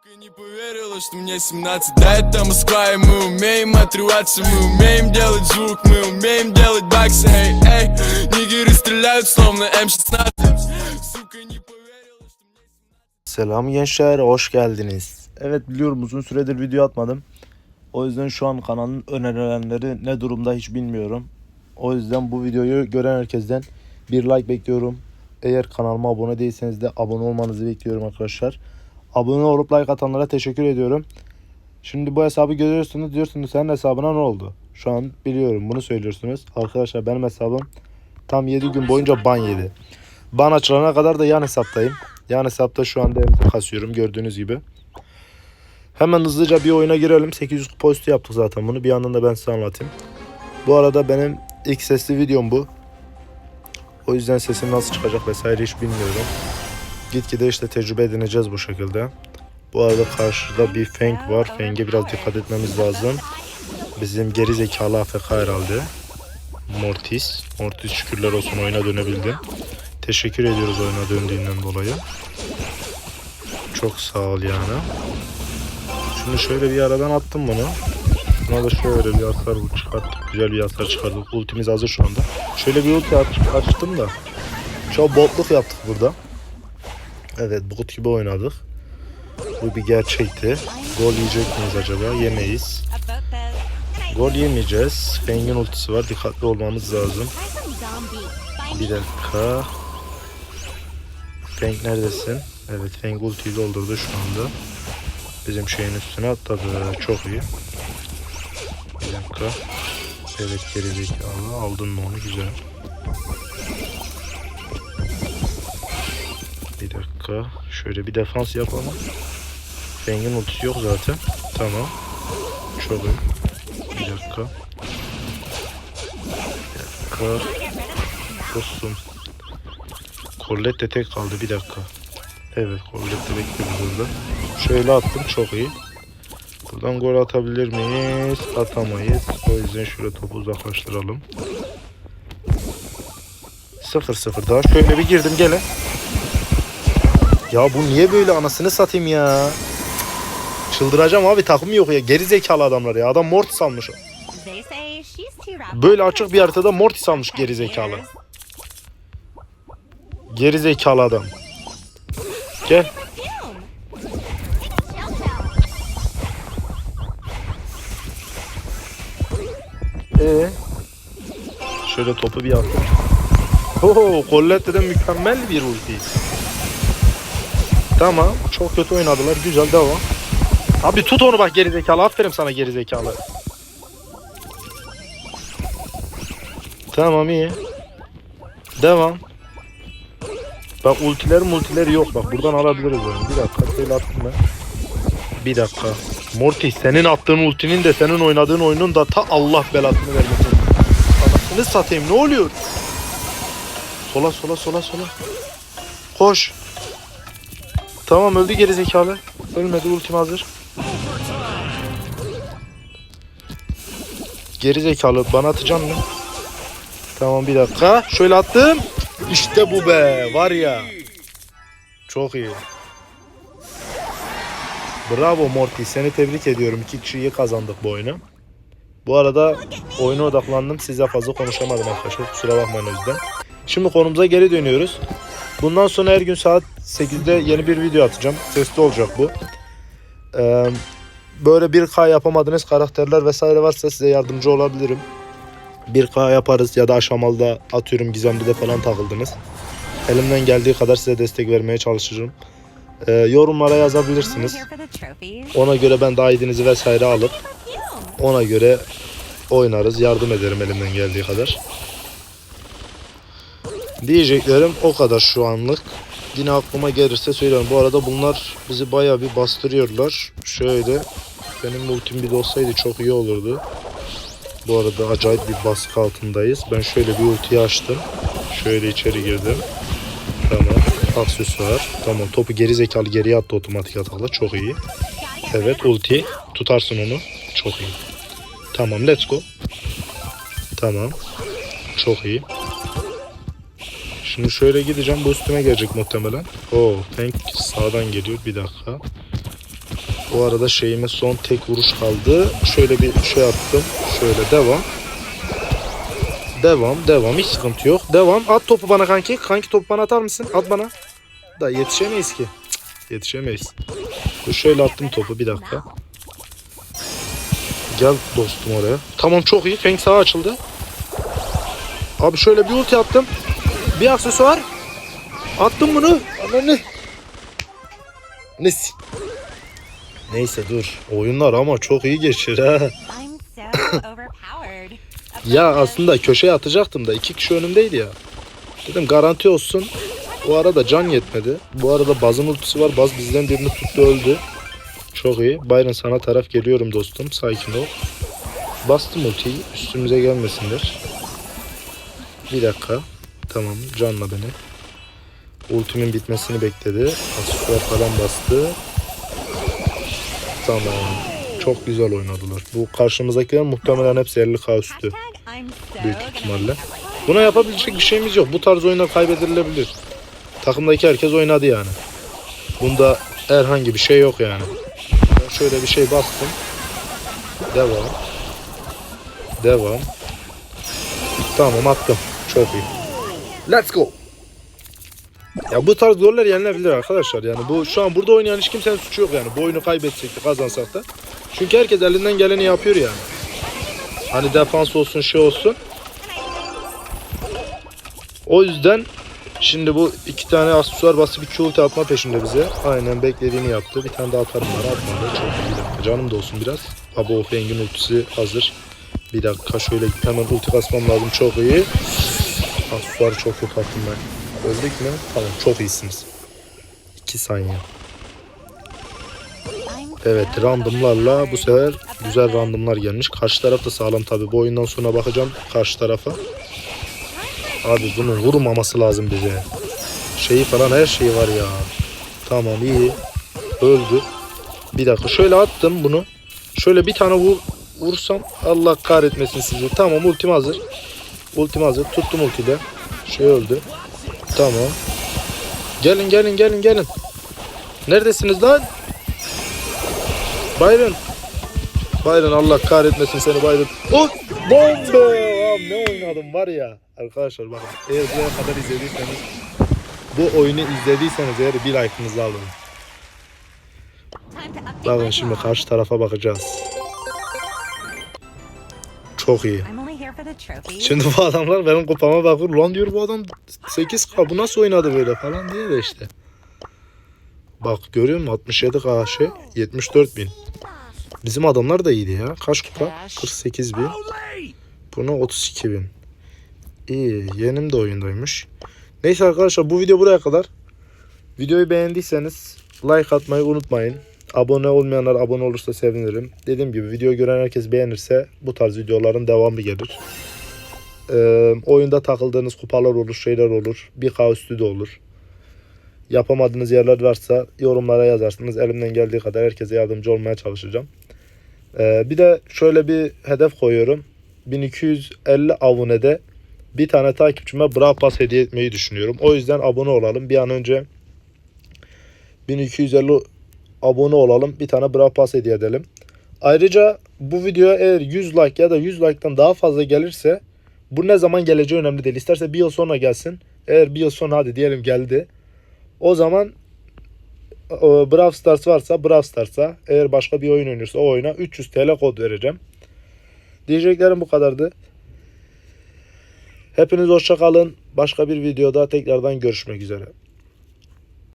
Сука, не поверила, что мне 17 Да, это Москва, и мы умеем отрываться Мы умеем делать звук, мы умеем делать баксы Эй, эй, нигеры стреляют, словно М-16 Сука, не поверила, что мне Selam gençler, hoş geldiniz. Evet biliyorum uzun süredir video atmadım. O yüzden şu an kanalın önerilenleri ne durumda hiç bilmiyorum. O yüzden bu videoyu gören herkesten bir like bekliyorum. Eğer kanalıma abone değilseniz de abone olmanızı bekliyorum arkadaşlar. Abone olup like atanlara teşekkür ediyorum. Şimdi bu hesabı görüyorsunuz diyorsunuz senin hesabına ne oldu? Şu an biliyorum bunu söylüyorsunuz. Arkadaşlar benim hesabım tam 7 gün boyunca ban yedi. Ban açılana kadar da yan hesaptayım. Yan hesapta şu anda kasıyorum gördüğünüz gibi. Hemen hızlıca bir oyuna girelim. 800 kupa üstü yaptık zaten bunu. Bir yandan da ben size anlatayım. Bu arada benim ilk sesli videom bu. O yüzden sesim nasıl çıkacak vesaire hiç bilmiyorum. Gitgide işte tecrübe edineceğiz bu şekilde. Bu arada karşıda bir Feng var. Feng'e biraz dikkat etmemiz lazım. Bizim geri zekalı AFK herhalde. Mortis. Mortis şükürler olsun oyuna dönebildi. Teşekkür ediyoruz oyuna döndüğünden dolayı. Çok sağ ol yani. Şimdi şöyle bir aradan attım bunu. Buna da şöyle bir hasar çıkarttık. Güzel bir hasar çıkardık. Ultimiz hazır şu anda. Şöyle bir ulti aç- açtım da. Çok botluk yaptık burada. Evet bot gibi oynadık. Bu bir gerçekti. Gol yiyecek miyiz acaba? Yemeyiz. Gol yemeyeceğiz. Feng'in ultisi var. Dikkatli olmamız lazım. Bir dakika. Feng neredesin? Evet Feng ultiyi doldurdu şu anda. Bizim şeyin üstüne atladı. Çok iyi. Bir dakika. Evet gerizekalı. Aldın mı onu? Güzel. Dakika. Şöyle bir defans yapalım. Feng'in ultisi yok zaten. Tamam. Çok iyi. Bir dakika. Bir dakika. Dostum. Colette tek kaldı bir dakika. Evet Colette bekliyoruz burada. Şöyle attım çok iyi. Buradan gol atabilir miyiz? Atamayız. O yüzden şöyle topu uzaklaştıralım. 0-0 daha. Şöyle bir girdim gele. Ya bu niye böyle anasını satayım ya. Çıldıracağım abi takım yok ya. Geri zekalı adamlar ya. Adam Mortis almış. Böyle açık bir haritada Mortis almış geri zekalı. Geri zekalı adam. Gel. Ee? Şöyle topu bir attım. Oo, Collette'den mükemmel bir ulti. Tamam, çok kötü oynadılar. Güzel devam. Abi tut onu bak gerizekalı. Aferin sana gerizekalı. Tamam iyi. Devam. Bak ultiler multiler yok. Bak buradan alabiliriz onu. Bir dakika şöyle attım ben. Bir dakika. Morty senin attığın ultinin de senin oynadığın oyunun da ta Allah belasını vermesin. Anasını satayım ne oluyor? Sola sola sola sola. Koş. Tamam öldü geri zekalı. Ölmedi ultim hazır. Geri zekalı bana atacaksın mı? Tamam bir dakika. Şöyle attım. İşte bu be. Var ya. Çok iyi. Bravo Morty. Seni tebrik ediyorum. İki kişiyi kazandık bu oyunu. Bu arada oyuna odaklandım. Size fazla konuşamadım arkadaşlar. Kusura bakmayın o yüzden. Şimdi konumuza geri dönüyoruz. Bundan sonra her gün saat 8'de yeni bir video atacağım. Sesli olacak bu. Ee, böyle 1K yapamadığınız karakterler vesaire varsa size yardımcı olabilirim. 1K yaparız ya da aşamalıda atıyorum gizemli falan takıldınız. Elimden geldiği kadar size destek vermeye çalışırım. Ee, yorumlara yazabilirsiniz. Ona göre ben daha idinizi vesaire alıp ona göre oynarız. Yardım ederim elimden geldiği kadar. Diyeceklerim o kadar şu anlık. Yine aklıma gelirse söylerim. Bu arada bunlar bizi bayağı bir bastırıyorlar. Şöyle benim ultim bir de olsaydı çok iyi olurdu. Bu arada acayip bir baskı altındayız. Ben şöyle bir ultiyi açtım. Şöyle içeri girdim. Tamam. Aksesuar. Tamam. Topu geri zekalı geriye attı otomatik atakla. Çok iyi. Evet ulti. Tutarsın onu. Çok iyi. Tamam let's go. Tamam. Çok iyi. Şimdi şöyle gideceğim. Bu üstüme gelecek muhtemelen. Oo, tank sağdan geliyor. Bir dakika. Bu arada şeyime son tek vuruş kaldı. Şöyle bir şey attım. Şöyle devam. Devam, devam. Hiç sıkıntı yok. Devam. At topu bana kanki. Kanki topu bana atar mısın? At bana. Da yetişemeyiz ki. Yetişemeyiz. Dur şöyle attım topu. Bir dakika. Gel dostum oraya. Tamam çok iyi. Feng sağa açıldı. Abi şöyle bir ulti attım. Bir aksesuar. Attım bunu. Ananı. Nesi? Neyse dur. Oyunlar ama çok iyi geçir ha. Ya aslında köşeye atacaktım da iki kişi önümdeydi ya. Dedim garanti olsun. O arada can yetmedi. Bu arada Baz'ın ultisi var. Baz bizden birini tuttu öldü. Çok iyi. Byron sana taraf geliyorum dostum. Sakin ol. Bastım ultiyi. Üstümüze gelmesinler. Bir dakika. Tamam. Canla beni. Ultimin bitmesini bekledi. Aksesuar falan bastı. Tamam. Çok güzel oynadılar. Bu karşımızdakiler muhtemelen hepsi 50k üstü. Büyük ihtimalle. Buna yapabilecek bir şeyimiz yok. Bu tarz oyunlar kaybedilebilir. Takımdaki herkes oynadı yani. Bunda herhangi bir şey yok yani. Ben şöyle bir şey bastım. Devam. Devam. Tamam attım. Çok iyi. Let's go. Ya bu tarz goller yenilebilir arkadaşlar. Yani bu şu an burada oynayan hiç kimsenin suçu yok yani. Bu oyunu kaybetsek de kazansak da. Çünkü herkes elinden geleni yapıyor yani. Hani defans olsun şey olsun. O yüzden şimdi bu iki tane aksesuar basıp iki ulti atma peşinde bize. Aynen beklediğini yaptı. Bir tane daha atarım bana atmadı. Çok bir dakika. Canım da olsun biraz. Abo Feng'in ultisi hazır. Bir dakika şöyle hemen ulti basmam lazım. Çok iyi. Aksesuarı çok attım ben. Öldük mü? Tamam çok iyisiniz. 2 saniye. Evet randomlarla bu sefer güzel randomlar gelmiş. Karşı taraf da sağlam tabi. Bu oyundan sonra bakacağım karşı tarafa. Abi bunun vurmaması lazım bize. Şeyi falan her şeyi var ya. Tamam iyi. Öldü. Bir dakika şöyle attım bunu. Şöyle bir tane vur, vursam Allah kahretmesin sizi. Tamam ultim hazır. Ultim hazır. Tuttum ultiyle. Şey öldü. Tamam. Gelin gelin gelin gelin. Neredesiniz lan? Byron. Byron Allah kahretmesin seni Byron. Oh! Bombe! Ne oynadım var ya. Arkadaşlar bakın eğer buraya kadar izlediyseniz bu oyunu izlediyseniz eğer bir like'ınızı alın. Bakın şimdi karşı tarafa bakacağız. Çok iyi. Şimdi bu adamlar benim kupama bakıyor. Lan diyor bu adam 8K bu nasıl oynadı böyle falan diye de işte. Bak görüyor musun 67K şey 74 bin. Bizim adamlar da iyiydi ya. Kaç kupa? 48 bin. Buna 32 bin. İyi. Yeğenim de oyundaymış. Neyse arkadaşlar bu video buraya kadar. Videoyu beğendiyseniz like atmayı unutmayın. Abone olmayanlar abone olursa sevinirim. Dediğim gibi videoyu gören herkes beğenirse bu tarz videoların devamı gelir. Ee, oyunda takıldığınız kupalar olur, şeyler olur. Bir k üstü de olur. Yapamadığınız yerler varsa yorumlara yazarsınız. Elimden geldiği kadar herkese yardımcı olmaya çalışacağım. Ee, bir de şöyle bir hedef koyuyorum. 1250 abonede bir tane takipçime Brawl Pass hediye etmeyi düşünüyorum. O yüzden abone olalım. Bir an önce 1250 abone olalım. Bir tane Brawl Pass hediye edelim. Ayrıca bu videoya eğer 100 like ya da 100 like'tan daha fazla gelirse bu ne zaman geleceği önemli değil. İsterse bir yıl sonra gelsin. Eğer bir yıl sonra hadi diyelim geldi. O zaman e, Brawl Stars varsa Brawl Stars'a eğer başka bir oyun oynuyorsa o oyuna 300 TL kod vereceğim. Diyeceklerim bu kadardı. Hepiniz hoşça kalın. Başka bir videoda tekrardan görüşmek üzere.